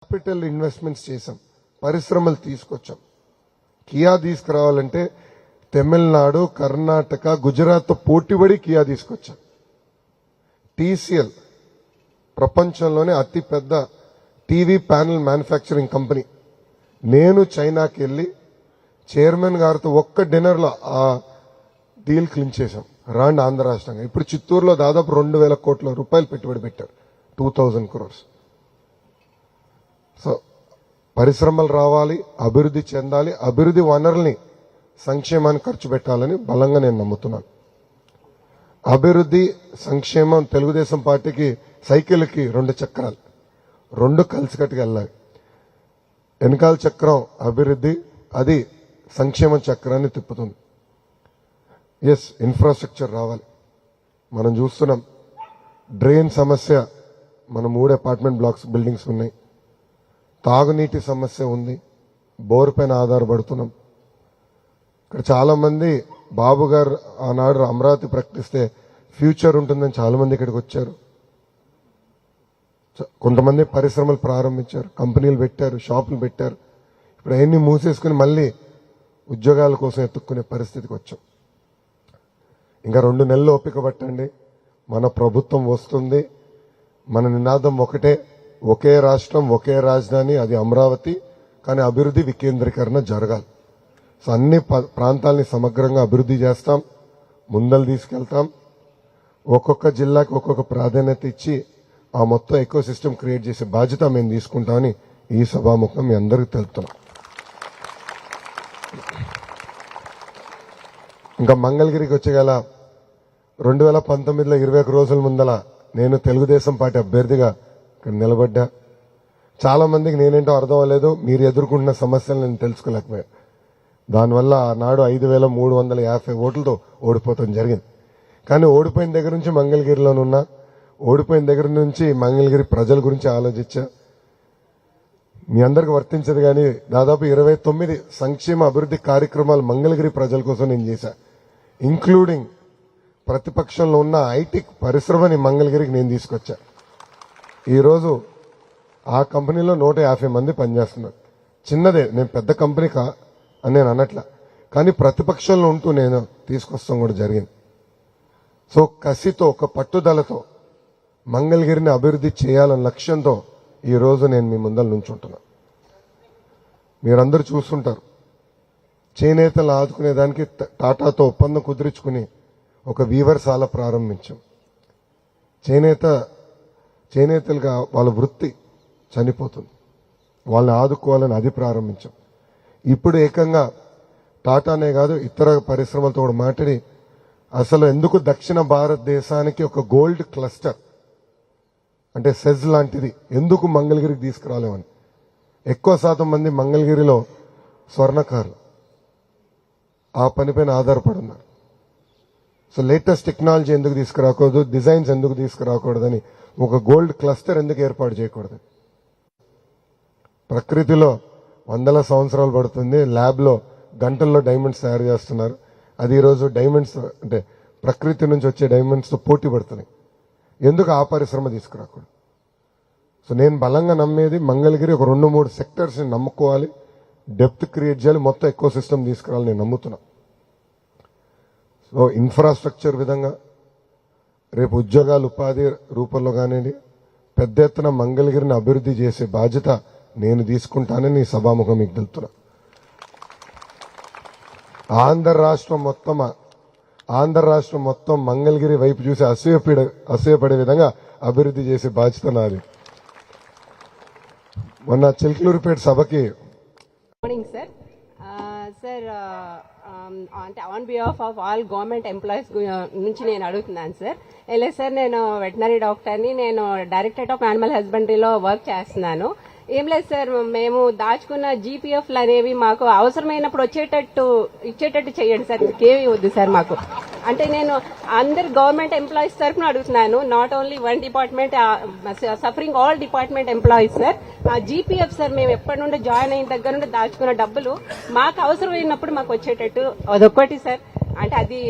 Capital investments చేశాం. పరిశ్రమలు తీసుకొచ్చాం. కియా తీసుకురావాలంటే తమిళనాడు కర్ణాటక గుజరాత్తో పోటీపడి కియా తీసుకొచ్చాం. టీసీఎల్ ప్రపంచంలోనే అతిపెద్ద టీవీ ప్యానెల్ మ్యానుఫ్యాక్చరింగ్ కంపెనీ. నేను చైనాకి వెళ్ళి చైర్మన్ గారితో ఒక్క డిన్నర్లో ఆ డీల్ క్లిన్ చేశాం. రాండి ఆంధ్ర రాష్ట్రంగా. ఇప్పుడు చిత్తూరులో దాదాపు రెండు వేల కోట్ల రూపాయలు పెట్టుబడి పెట్టారు. Two thousand crores. సో పరిశ్రమలు రావాలి అభివృద్ధి చెందాలి అభివృద్ధి వనరుల్ని సంక్షేమాన్ని ఖర్చు పెట్టాలని బలంగా నేను నమ్ముతున్నాను. అభివృద్ధి సంక్షేమం తెలుగుదేశం పార్టీకి సైకిల్కి రెండు చక్రాలు. రెండు కలిసికట్టుగా వెళ్ళాలి. వెనకాల చక్రం అభివృద్ధి అది సంక్షేమ చక్రాన్ని తిప్పుతుంది. ఎస్ ఇన్ఫ్రాస్ట్రక్చర్ రావాలి. మనం చూస్తున్నాం డ్రైన్ సమస్య మన మూడు అపార్ట్మెంట్ బ్లాక్స్ బిల్డింగ్స్ ఉన్నాయి. తాగునీటి సమస్య ఉంది. బోర్ పైన ఆధారపడుతున్నాం. ఇక్కడ చాలామంది బాబు గారు ఆనాడు అమరావతి ప్రకటిస్తే ఫ్యూచర్ ఉంటుందని చాలామంది ఇక్కడికి వచ్చారు. చ- కొంతమంది పరిశ్రమలు ప్రారంభించారు. కంపెనీలు పెట్టారు షాపులు పెట్టారు. ఇప్పుడు అవన్నీ మూసేసుకుని మళ్ళీ ఉద్యోగాల కోసం ఎత్తుక్కునే పరిస్థితికి వచ్చాం. ఇంకా రెండు నెలలు ఓపిక పట్టండి. మన ప్రభుత్వం వస్తుంది. మన నినాదం ఒకటే. ఒకే రాష్ట్రం ఒకే రాజధాని అది అమరావతి కానీ అభివృద్ధి వికేంద్రీకరణ జరగాలి. సో అన్ని ప్రాంతాలని ప్రాంతాల్ని సమగ్రంగా అభివృద్ధి చేస్తాం ముందలు తీసుకెళ్తాం. ఒక్కొక్క జిల్లాకి ఒక్కొక్క ప్రాధాన్యత ఇచ్చి ఆ మొత్తం ఎక్కువ సిస్టమ్ క్రియేట్ చేసే బాధ్యత మేము తీసుకుంటామని ఈ సభాముఖం మీ అందరికీ తెలుపుతున్నాం. ఇంకా మంగళగిరికి వచ్చేగల రెండు వేల పంతొమ్మిదిలో ఇరవై ఒక రోజుల ముందల నేను తెలుగుదేశం పార్టీ అభ్యర్థిగా ఇక్కడ నిలబడ్డా చాలామందికి నేనేంటో అర్థం అవ్వలేదు. మీరు ఎదుర్కొంటున్న సమస్యలు నేను తెలుసుకోలేకపోయా. దానివల్ల ఆనాడు ఐదు వేల మూడు వందల యాభై ఓట్లతో ఓడిపోవటం జరిగింది. కానీ ఓడిపోయిన దగ్గర నుంచి మంగళగిరిలోనున్నా ఓడిపోయిన దగ్గర నుంచి మంగళగిరి ప్రజల గురించి ఆలోచించా. మీ అందరికి వర్తించదు కానీ దాదాపు ఇరవై తొమ్మిది సంక్షేమ అభివృద్ధి కార్యక్రమాలు మంగళగిరి ప్రజల కోసం నేను చేశా. ఇంక్లూడింగ్ ప్రతిపక్షంలో ఉన్న ఐటీ పరిశ్రమని మంగళగిరికి నేను తీసుకొచ్చా. ఈరోజు ఆ కంపెనీలో నూట యాభై మంది పనిచేస్తున్నారు. చిన్నదే నేను పెద్ద కంపెనీ కా అని నేను అనట్లా. కానీ ప్రతిపక్షంలో ఉంటూ నేను తీసుకొస్తాం కూడా జరిగింది. సో కసితో ఒక పట్టుదలతో మంగళగిరిని అభివృద్ధి చేయాలన్న లక్ష్యంతో ఈ రోజు నేను మీ ముందర నుంచుంటున్నా. మీరందరూ చూస్తుంటారు. చేనేతలు ఆదుకునేదానికి టాటాతో ఒప్పందం కుదుర్చుకుని ఒక వీవర్శాల ప్రారంభించాం. చేనేత చేనేతలుగా వాళ్ళ వృత్తి చనిపోతుంది. వాళ్ళని ఆదుకోవాలని అది ప్రారంభించాం. ఇప్పుడు ఏకంగా టాటానే కాదు ఇతర పరిశ్రమలతో కూడా మాట్లాడి అసలు ఎందుకు దక్షిణ భారతదేశానికి ఒక గోల్డ్ క్లస్టర్ అంటే సెజ్ లాంటిది ఎందుకు మంగళగిరికి తీసుకురాలేమని. ఎక్కువ శాతం మంది మంగళగిరిలో స్వర్ణకారులు. ఆ పనిపైన ఆధారపడున్నారు. సో లేటెస్ట్ టెక్నాలజీ ఎందుకు తీసుకురాకూడదు డిజైన్స్ ఎందుకు తీసుకురాకూడదని ఒక గోల్డ్ క్లస్టర్ ఎందుకు ఏర్పాటు చేయకూడదు? ప్రకృతిలో వందల సంవత్సరాలు పడుతుంది ల్యాబ్లో గంటల్లో డైమండ్స్ తయారు చేస్తున్నారు. అది ఈరోజు డైమండ్స్ అంటే ప్రకృతి నుంచి వచ్చే డైమండ్స్తో పోటీ పడుతున్నాయి. ఎందుకు ఆ పరిశ్రమ తీసుకురాకూడదు? సో నేను బలంగా నమ్మేది మంగళగిరి ఒక రెండు మూడు సెక్టర్స్ని నమ్ముకోవాలి. డెప్త్ క్రియేట్ చేయాలి. మొత్తం ఎక్కువ సిస్టమ్ తీసుకురావాలి నేను నమ్ముతున్నా. సో ఇన్ఫ్రాస్ట్రక్చర్ విధంగా రేపు ఉద్యోగాలు ఉపాధి రూపంలో కానివ్వండి పెద్ద ఎత్తున మంగళగిరిని అభివృద్ధి చేసే బాధ్యత నేను తీసుకుంటానని సభాముఖం మీకు తెలుపుతున్నా. ఆంధ్ర రాష్ట్రం మొత్తం ఆంధ్ర రాష్ట్రం మొత్తం మంగళగిరి వైపు చూసి అసూయపడే అసూయపడే విధంగా అభివృద్ధి చేసే బాధ్యత నాది. మొన్న చిల్కలూరుపేట సభకి మార్నింగ్ సార్ సార్ అంటే on behalf of all government employees నుంచి నేను అడుగుతున్నాను సార్ లేదు సార్ నేను వెటనరీ డాక్టర్ని నేను డైరెక్టరేట్ ఆఫ్ యానిమల్ హస్బెండరీలో వర్క్ చేస్తున్నాను. ఏం లేదు సార్ మేము దాచుకున్న జీపీఎఫ్లు అనేవి మాకు అవసరమైనప్పుడు వచ్చేటట్టు ఇచ్చేటట్టు చేయండి సార్ ఇంకేమీ వద్దు సార్ మాకు. అంటే నేను అందరు గవర్నమెంట్ ఎంప్లాయీస్ తరఫున అడుగుతున్నాను. Not only one department suffering all department employees sir ఆ జీపీఎఫ్ సార్ మేము ఎప్పటి నుండి జాయిన్ అయిన దగ్గర నుండి దాచుకున్న డబ్బులు మాకు అవసరమైనప్పుడు మాకు వచ్చేటట్టు. అదొక్కటి సార్ అంటే అది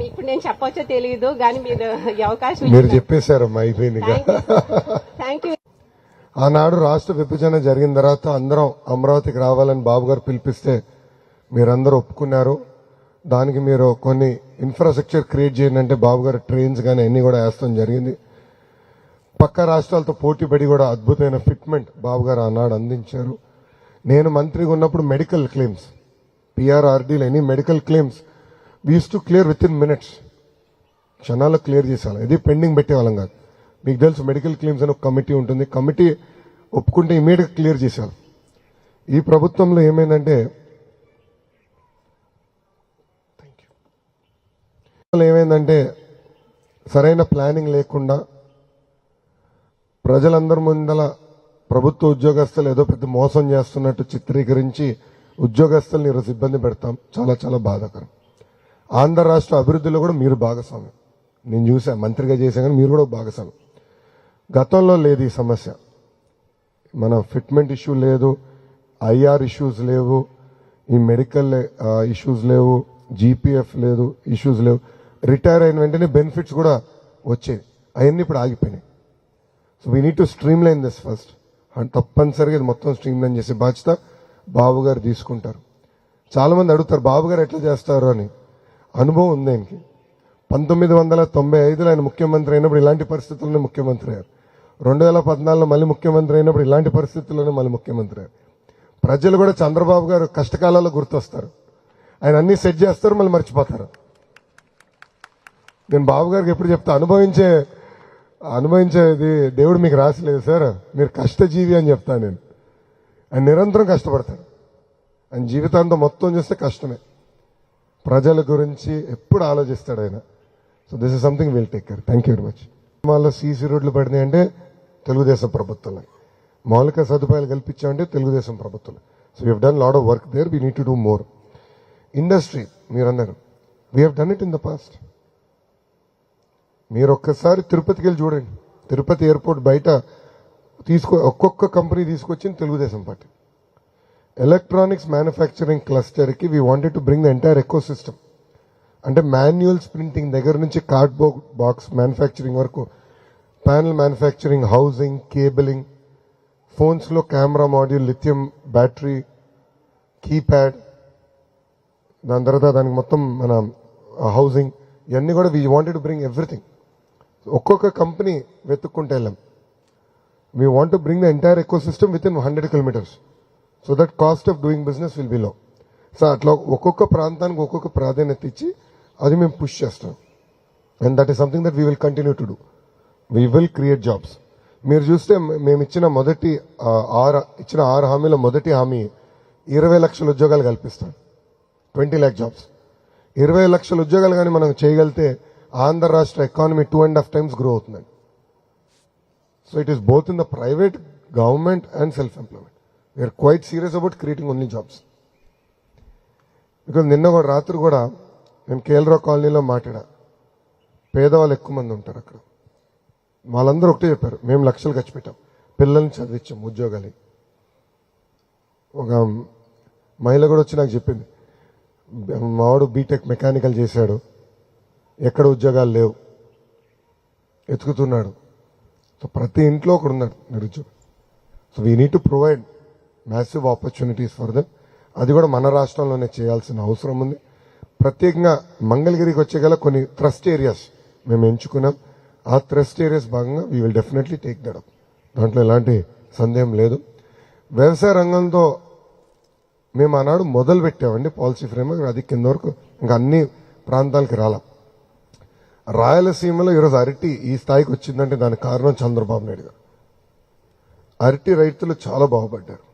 మీకు నేను చెప్పవచ్చో తెలియదు కానీ మీరు ఈ అవకాశం మీరు చెప్పేశారమ్మా అయిపోయింది థ్యాంక్ యూ ఆనాడు రాష్ట్ర విభజన జరిగిన తర్వాత అందరం అమరావతికి రావాలని బాబు గారు పిలిపిస్తే మీరందరూ ఒప్పుకున్నారు. దానికి మీరు కొన్ని ఇన్ఫ్రాస్ట్రక్చర్ క్రియేట్ చేయండి అంటే బాబు గారు ట్రైన్స్ కానీ అన్నీ కూడా వేస్తాం జరిగింది. పక్క రాష్ట్రాలతో పోటీపడి కూడా అద్భుతమైన ఫిట్మెంట్ బాబు గారు ఆనాడు అందించారు. నేను మంత్రిగా ఉన్నప్పుడు medical claims పిఆర్ఆర్డీలు any medical claims was to clear within minutes క్షణాల్లో క్లియర్ చేసేవాళ్ళం. ఇది పెండింగ్ పెట్టేవాళ్ళం కాదు. మీకు తెలుసు మెడికల్ క్లెయిమ్స్ అని ఒక కమిటీ ఉంటుంది. కమిటీ ఒప్పుకుంటే ఇమీడియట్గా క్లియర్ చేసేవాళ్ళం. ఈ ప్రభుత్వంలో ఏమైందంటే ఏమైందంటే సరైన ప్లానింగ్ లేకుండా ప్రజలందరి ముందల ప్రభుత్వ ఉద్యోగస్తులు ఏదో పెద్ద మోసం చేస్తున్నట్టు చిత్రీకరించి ఉద్యోగస్తుల్ని ఈరోజు ఇబ్బంది పెడతాం. చాలా చాలా బాధాకరం. ఆంధ్ర రాష్ట్ర అభివృద్ధిలో కూడా మీరు భాగస్వామ్యం. నేను చూసా మంత్రిగా చేశాను కానీ మీరు కూడా భాగస్వామి భాగస్వామ్యం. గతంలో లేదు ఈ సమస్య. మన ఫిట్మెంట్ ఇష్యూ లేదు ఐఆర్ ఇష్యూస్ లేవు ఈ మెడికల్ ఇష్యూస్ లేవు జీపీఎఫ్ లేదు ఇష్యూస్ లేవు. రిటైర్ అయిన వెంటనే బెనిఫిట్స్ కూడా వచ్చేవి. అవన్నీ ఇప్పుడు ఆగిపోయినాయి. So we need to streamline this first and తప్పనిసరిగా ఇది మొత్తం స్ట్రీమ్ లైన్ చేసే బాధ్యత బాబు గారు తీసుకుంటారు. చాలామంది అడుగుతారు బాబు గారు ఎట్లా చేస్తారు? అని. అనుభవం ఉంది ఆయనకి. పంతొమ్మిది వందల తొంభై ఐదులో ఆయన ముఖ్యమంత్రి అయినప్పుడు ఇలాంటి పరిస్థితుల్లోనే ముఖ్యమంత్రి అయ్యారు. రెండు వేల పద్నాలుగులో మళ్ళీ ముఖ్యమంత్రి అయినప్పుడు ఇలాంటి పరిస్థితుల్లోనే మళ్ళీ ముఖ్యమంత్రి అయ్యారు. ప్రజలు కూడా చంద్రబాబు గారు కష్టకాలాల్లో గుర్తొస్తారు. ఆయన అన్ని సెట్ చేస్తారు మళ్ళీ మర్చిపోతారు. నేను బాబు గారికి ఎప్పుడు చెప్తా అనుభవించే అనుభవించేది దేవుడు మీకు రాసలేదు సార్. మీరు కష్టజీవి అని చెప్తాను నేను. ఆయన నిరంతరం కష్టపడతాడు. ఆయన జీవితాంతం మొత్తం చూస్తే కష్టమే. ప్రజల గురించి ఎప్పుడు ఆలోచిస్తాడు ఆయన. So this is something will take care thank you very much సినిమాల్లో సీసీ రోడ్లు పడినాయి అంటే తెలుగుదేశం ప్రభుత్వంలో మౌలిక సదుపాయాలు కల్పించామంటే తెలుగుదేశం ప్రభుత్వం so we done lot of work there we need to do more industry మీరు అన్నారు we done it in the past మీరు ఒక్కసారి తిరుపతికి వెళ్ళి చూడండి. తిరుపతి ఎయిర్పోర్ట్ బయట తీసుకో ఒక్కొక్క కంపెనీ తీసుకొచ్చింది Telugu Desam party. Electronics manufacturing క్లస్టర్కి we wanted to bring the entire ecosystem అంటే మాన్యువల్స్ ప్రింటింగ్ దగ్గర నుంచి కార్డ్బోర్డ్ బాక్స్ మ్యానుఫ్యాక్చరింగ్ వరకు ప్యానల్ మ్యానుఫ్యాక్చరింగ్ హౌసింగ్ కేబులింగ్ ఫోన్స్లో camera module lithium battery keypad దాని తర్వాత దానికి మొత్తం మన uh, హౌసింగ్ ఇవన్నీ కూడా we wanted to bring everything ఒక్కొక్క కంపెనీ వెతుక్కుంటే వెళ్ళాం. We want to bring the entire ecosystem within hundred kilometres so that cost of doing business will be low so అట్లా ఒక్కొక్క ప్రాంతానికి ఒక్కొక్క ప్రాధాన్యత ఇచ్చి అది మేము పుష్ చేస్తాం. And that is something that we will continue to do we will create jobs మీరు చూస్తే మేము ఇచ్చిన మొదటి ఆరు ఇచ్చిన ఆరు హామీల మొదటి హామీ ఇరవై లక్షల ఉద్యోగాలు కల్పిస్తాం. ట్వంటీ ల్యాక్ జాబ్స్ ఇరవై లక్షల ఉద్యోగాలు కానీ మనం చేయగలిగితే ఆంధ్ర రాష్ట్ర economy two and half times grow అవుతుందండి so it is both in the private government and self employment we are quite serious about creating only jobs because నిన్న కూడా రాత్రి కూడా నేను కేఎల్రావు కాలనీలో మాట్లాడా. పేదవాళ్ళు ఎక్కువ మంది ఉంటారు అక్కడ. వాళ్ళందరూ ఒకటే చెప్పారు మేము లక్షలు ఖర్చు పెట్టాం. పిల్లల్ని చదివించాం ఉద్యోగాలు ఒక మహిళ కూడా వచ్చి నాకు చెప్పింది మావాడు బీటెక్ మెకానికల్ చేశాడు. ఎక్కడ ఉద్యోగాలు లేవు. ఎతుకుతున్నాడు. సో ప్రతి ఇంట్లో ఒకడు ఉన్నాడు. నిరుద్యోగం so we need to provide massive opportunities for them అది కూడా మన రాష్ట్రంలోనే చేయాల్సిన అవసరం ఉంది. ప్రత్యేకంగా మంగళగిరికి వచ్చే గల కొన్ని ట్రస్ట్ ఏరియాస్ మేము ఎంచుకున్నాం. ఆ ట్రస్ట్ ఏరియాస్ భాగంగా we will definitely take that up దాంట్లో ఎలాంటి సందేహం లేదు. వ్యవసాయ రంగంతో మేము ఆనాడు మొదలు పెట్టామండి పాలసీ ఫ్రేమ్వర్క్ అది కింద వరకు ఇంకా అన్ని ప్రాంతాలకి రాలా. రాయలసీమలో ఈరోజు అరటి ఈ స్థాయికి వచ్చిందంటే దానికి కారణం చంద్రబాబు నాయుడు గారు. అరటి రైతులు చాలా బాగుపడ్డారు.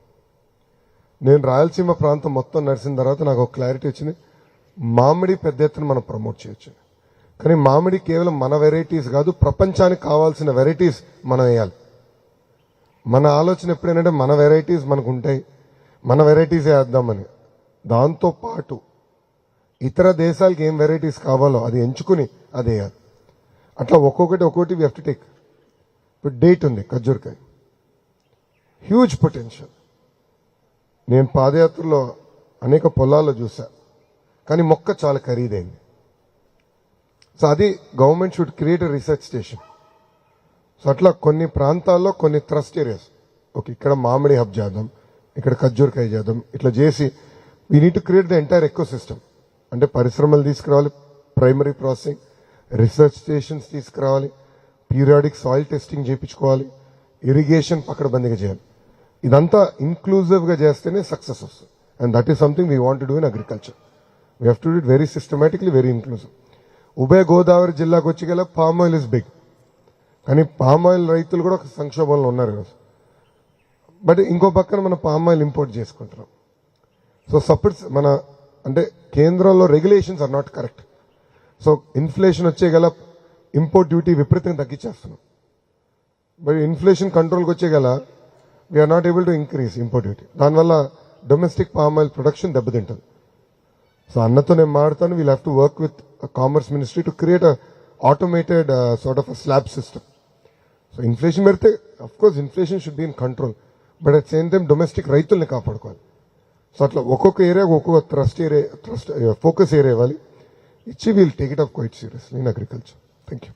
నేను రాయలసీమ ప్రాంతం మొత్తం నడిచిన తర్వాత నాకు ఒక క్లారిటీ వచ్చింది. మామిడి పెద్ద ఎత్తున మనం ప్రమోట్ చేయొచ్చు. కానీ మామిడి కేవలం మన వెరైటీస్ కాదు ప్రపంచానికి కావాల్సిన వెరైటీస్ మనం వేయాలి. మన ఆలోచన ఎప్పుడైనా మన వెరైటీస్ మనకు ఉంటాయి. మన వెరైటీస్ వేద్దామని. దాంతో పాటు ఇతర దేశాలకి ఏం వెరైటీస్ కావాలో అది ఎంచుకుని అది వేయాలి. అట్లా ఒక్కొక్కటి ఒక్కొక్కటి వి టు టేక్ ఇప్పుడు డేట్ ఉంది ఖర్జూర్కాయ. హ్యూజ్ పొటెన్షియల్ నేను పాదయాత్రలో అనేక పొలాల్లో చూసా. కానీ మొక్క చాలా ఖరీదైంది. సో అది government should create research station so అట్లా కొన్ని ప్రాంతాల్లో కొన్ని ట్రస్ట్ ఏరియాస్ ఓకే ఇక్కడ మామిడి హబ్ చేద్దాం ఇక్కడ ఖర్జూరకాయ చేద్దాం ఇట్లా చేసి we need to create the entire ecosystem అంటే పరిశ్రమలు తీసుకురావాలి ప్రైమరీ ప్రాసెసింగ్ రీసెర్చ్ స్టేషన్స్ తీసుకురావాలి పీరియాడిక్ సాయిల్ టెస్టింగ్ చేయించుకోవాలి ఇరిగేషన్ పకడ్బందీగా చేయాలి. ఇదంతా ఇన్క్లూజివ్గా చేస్తేనే సక్సెస్ వస్తుంది. And that is something we want do in agriculture we have to do it very systematically very inclusive ఉభయ గోదావరి జిల్లాకు వచ్చి గల పామ్ ఆయిల్ ఇస్ బిగ్ కానీ పామ్ ఆయిల్ రైతులు కూడా ఒక సంక్షోభంలో ఉన్నారు ఈరోజు. బట్ ఇంకో పక్కన మనం పామ్ ఆయిల్ ఇంపోర్ట్ చేసుకుంటున్నాం. సో సపరేట్ మన అంటే కేంద్రంలో regulations are not correct so inflation వచ్చే గల ఇంపోర్ట్ డ్యూటీ విపరీతంగా తగ్గించేస్తున్నాం. బట్ ఇన్ఫ్లేషన్ కంట్రోల్కి వచ్చే గల we are not able to increase import duty దానివల్ల డొమెస్టిక్ పామ్ ఆయిల్ ప్రొడక్షన్ దెబ్బతింటుంది. సో అన్నతో నేను మాడతాను we'll have to work with commerce ministry to create automated sort of a slab system so inflation పెడితే of course inflation should be in control but at same time domestic రైతుల్ని కాపాడుకోవాలి. So అట్లా ఒక్కొక్క area ఒక్కొక్క trust area trust focus area ఇవ్వాలి ఇచ్చి we'll take it up quite seriously in agriculture thank you